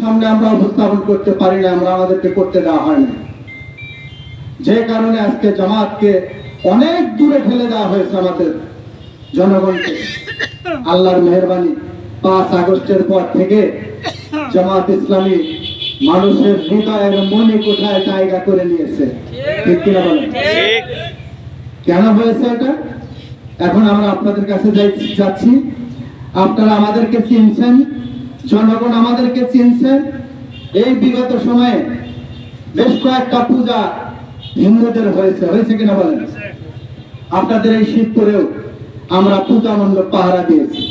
সামনে আমরা উপস্থাপন করতে পারি না আমরা আমাদেরকে করতে দেওয়া হয় না। যে কারণে আজকে জামাতকে অনেক দূরে ঠেলে দেওয়া হয়েছে আমাদের জনগণকে। আল্লাহর মেহরবানি পাঁচ আগস্টের পর থেকে জামাত ইসলামী মানুষের হৃদয়ের মনে কোঠায় জায়গা করে নিয়েছে। ঠিক কিনা বলেন? কেন হয়েছে এটা? এখন আমরা আপনাদের কাছে যাচ্ছি। আপনারা আমাদেরকে চিনছেন জনগণ আমাদেরকে চিনছেন এই বিগত সময়ে বেশ কয়েকটা পূজা হিন্দুদের হয়েছে। হয়েছে কিনা বলেন? আপনাদের এই শীত করেও আমরা পূজা মণ্ডপ পাহারা দিয়েছি।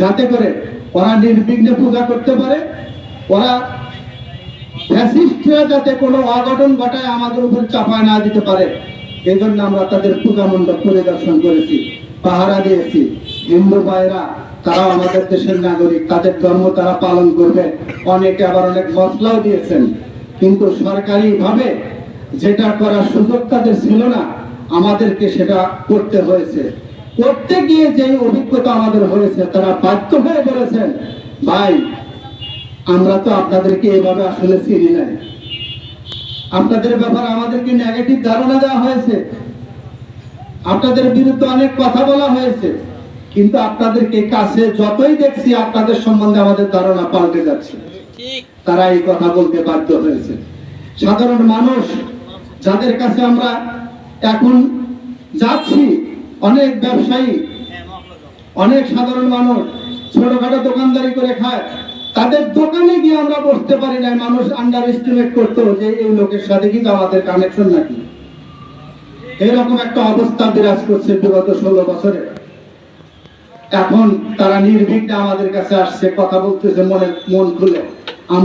যাতে করে ওরা নির্বিঘ্নে পূজা করতে পারে। ওরা ফ্যাসিস্টরা যাতে কোনো অঘটন ঘটায় আমাদের উপর চাপায় না দিতে পারে, এই জন্য আমরা তাদের পূজা মণ্ডপ পরিদর্শন করেছি, পাহারা দিয়েছি। হিন্দু ভাইরা তারাও আমাদের দেশের নাগরিক, তাদের ধর্ম তারা পালন করবে। অনেকে আবার অনেক মশলাও দিয়েছেন। কিন্তু সরকারি ভাবে যেটা করার সুযোগ তাদের ছিল না, আমাদেরকে সেটা করতে হয়েছে। করতে গিয়ে যে অভিজ্ঞতা আমাদের হয়েছে, তারা বাধ্য হয়ে বলেছেন, ভাই, আমরা তো আপনাদেরকে এভাবে আসলে চিনি নাই। আপনাদের ব্যাপারে আমাদেরকে নেগেটিভ ধারণা দেওয়া হয়েছে। আপনাদের বিরুদ্ধে অনেক কথা বলা হয়েছে। কিন্তু আপনাদেরকে কাছে যতই দেখছি আপনাদের সম্বন্ধে আমাদের ধারণা পাল্টে যাচ্ছে। তারা এই কথা বলতে বাধ্য হয়েছে। সাধারণ মানুষ যাদের কাছে আমরা এখন যাচ্ছি অনেক ব্যবসায়ী অনেক সাধারণ মানুষ ছোটখাটো দোকানদারি করে খায় তাদের দোকানে গিয়ে আমরা বসতে পারি না মানুষ আন্ডার এস্টিমেট করতো যে এই লোকের সাথে কি আমাদের কানেকশন নাকি? এরকম একটা অবস্থা বিরাজ করছে বিগত ষোলো বছরে। এখন তারা নির্বিঘ্নে আমাদের কাছে আসছে কথা বলতেছে মনে মন খুলে। আমরা